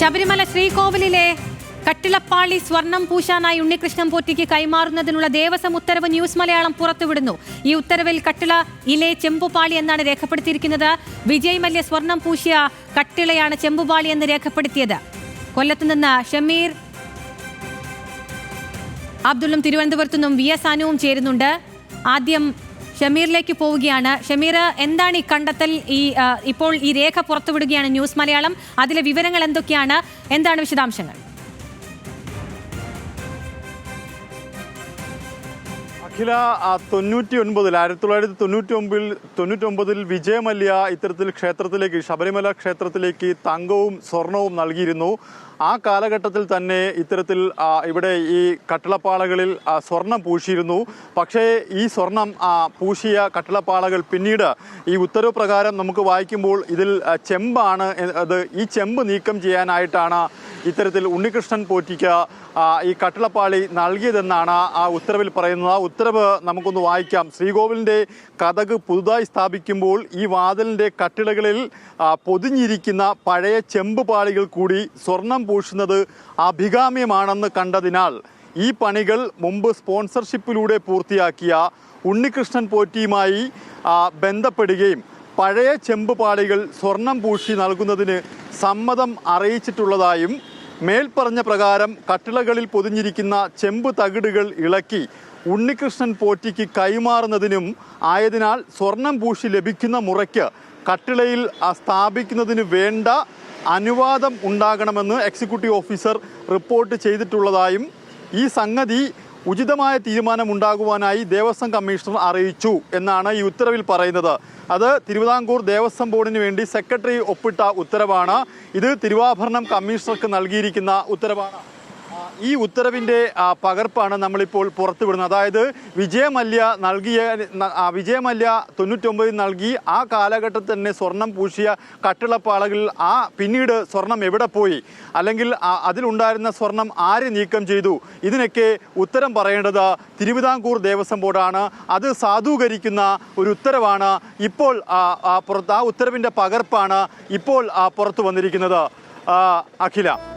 ശബരിമല ശ്രീകോവിലിലെ കട്ടിളപ്പാളി സ്വർണം പൂശാനായി ഉണ്ണികൃഷ്ണൻ പോറ്റിക്ക് കൈമാറുന്നതിനുള്ള ദേവസ്വം ഉത്തരവ് ന്യൂസ് മലയാളം പുറത്തുവിടുന്നു. ഈ ഉത്തരവിൽ കട്ടിള ഇലെ ചെമ്പുപാളി എന്നാണ് രേഖപ്പെടുത്തിയിരിക്കുന്നത്. വിജയ് മല്യ സ്വർണം പൂശിയ കട്ടിളയാണ് ചെമ്പുപാളി എന്ന് രേഖപ്പെടുത്തിയത്. കൊല്ലത്ത് നിന്ന് ഷമീർ അബ്ദുള്ളും തിരുവനന്തപുരത്തു നിന്നും വി എസ് അനുവും ചേരുന്നുണ്ട്. ആദ്യം ഷമീറിലേക്ക് പോവുകയാണ്. ഷമീർ എന്താണ് ഈ കണ്ടെത്തൽ? ഈ ഇപ്പോൾ ഈ രേഖ പുറത്തുവിടുകയാണ് ന്യൂസ് മലയാളം. അതിലെ വിവരങ്ങൾ എന്തൊക്കെയാണ്? എന്താണ് വിശദാംശങ്ങൾ? അഖില ആ, തൊണ്ണൂറ്റി ഒൻപതിൽ ആയിരത്തി തൊള്ളായിരത്തി തൊണ്ണൂറ്റി ഒമ്പതിൽ തൊണ്ണൂറ്റി ഒമ്പതിൽ വിജയമല്യ ഇത്തരത്തിൽ ക്ഷേത്രത്തിലേക്ക് ശബരിമല ക്ഷേത്രത്തിലേക്ക് തങ്കവും സ്വർണവും നൽകിയിരുന്നു. ആ കാലഘട്ടത്തിൽ തന്നെ ഇത്തരത്തിൽ ഇവിടെ ഈ കട്ടിളപ്പാളകളിൽ സ്വർണം പൂശിയിരുന്നു. പക്ഷേ ഈ സ്വർണം പൂശിയ കട്ടിളപ്പാളകൾ പിന്നീട് ഈ ഉത്തരവ് പ്രകാരം നമുക്ക് വായിക്കുമ്പോൾ ഇതിൽ ചെമ്പാണ് അത് ഈ ചെമ്പ് നീക്കം ചെയ്യാനായിട്ടാണ് ഇത്തരത്തിൽ ഉണ്ണികൃഷ്ണൻ പോറ്റിക്ക് ഈ കട്ടിളപ്പാളി നൽകിയതെന്നാണ് ആ ഉത്തരവിൽ പറയുന്നത്. ആ ഉത്തരവ് നമുക്കൊന്ന് വായിക്കാം. ശ്രീകോവിലിന്റെ കഥക് പുതുതായി സ്ഥാപിക്കുമ്പോൾ ഈ വാതിലിന്റെ കട്ടിളകളിൽ പൊതിഞ്ഞിരിക്കുന്ന പഴയ ചെമ്പ് പാളികൾ കൂടി സ്വർണം പൂശുന്നത് അഭികാമ്യമാണെന്ന് കണ്ടതിനാൽ ഈ പണികൾ മുമ്പ് സ്പോൺസർഷിപ്പിലൂടെ പൂർത്തിയാക്കിയ ഉണ്ണികൃഷ്ണൻ പോറ്റിയുമായി ബന്ധപ്പെടുകയും പഴയ ചെമ്പ് പാളികൾ സ്വർണം പൂശി നൽകുന്നതിന് സമ്മതം അറിയിച്ചിട്ടുള്ളതായും മേൽപ്പറഞ്ഞ പ്രകാരം കട്ടിളകളിൽ പൊതിഞ്ഞിരിക്കുന്ന ചെമ്പ് തകിടുകൾ ഇളക്കി ഉണ്ണികൃഷ്ണൻ പോറ്റിക്ക് കൈമാറുന്നതിനും ആയതിനാൽ സ്വർണം പൂശി ലഭിക്കുന്ന മുറയ്ക്ക് കട്ടിളയിൽ സ്ഥാപിക്കുന്നതിന് വേണ്ട അനുവാദം ഉണ്ടാകണമെന്ന് എക്സിക്യൂട്ടീവ് ഓഫീസർ റിപ്പോർട്ട് ചെയ്തിട്ടുള്ളതായും ഈ സംഗതി ഉചിതമായ തീരുമാനമുണ്ടാകുവാനായി ദേവസ്വം കമ്മീഷണർ അറിയിച്ചു എന്നാണ് ഈ ഉത്തരവിൽ പറയുന്നത്. അത് തിരുവിതാംകൂർ ദേവസ്വം ബോർഡിന് വേണ്ടി സെക്രട്ടറി ഒപ്പിട്ട ഉത്തരവാണ്. ഇത് തിരുവാഭരണം കമ്മീഷണർക്ക് നൽകിയിരിക്കുന്ന ഉത്തരവാണ്. ഈ ഉത്തരവിന്റെ പകർപ്പാണ് നമ്മളിപ്പോൾ പുറത്തുവിടുന്നത്. അതായത് വിജയമല്യ നൽകിയ വിജയമല്യ തൊണ്ണൂറ്റൊമ്പതിൽ നൽകി ആ കാലഘട്ടത്തിൽ തന്നെ സ്വർണം പൂശിയ കട്ടിളപ്പാളകളിൽ ആ പിന്നീട് സ്വർണം എവിടെ പോയി? അല്ലെങ്കിൽ അതിലുണ്ടായിരുന്ന സ്വർണം ആര് നീക്കം ചെയ്തു? ഇതിനൊക്കെ ഉത്തരം പറയേണ്ടത് തിരുവിതാംകൂർ ദേവസ്വം ബോർഡാണ്. അത് സാധൂകരിക്കുന്ന ഒരു ഉത്തരവാണ്. ഇപ്പോൾ പുറത്ത് ആ ഉത്തരവിന്റെ പകർപ്പാണ് ഇപ്പോൾ പുറത്തു വന്നിരിക്കുന്നത്. അഖില.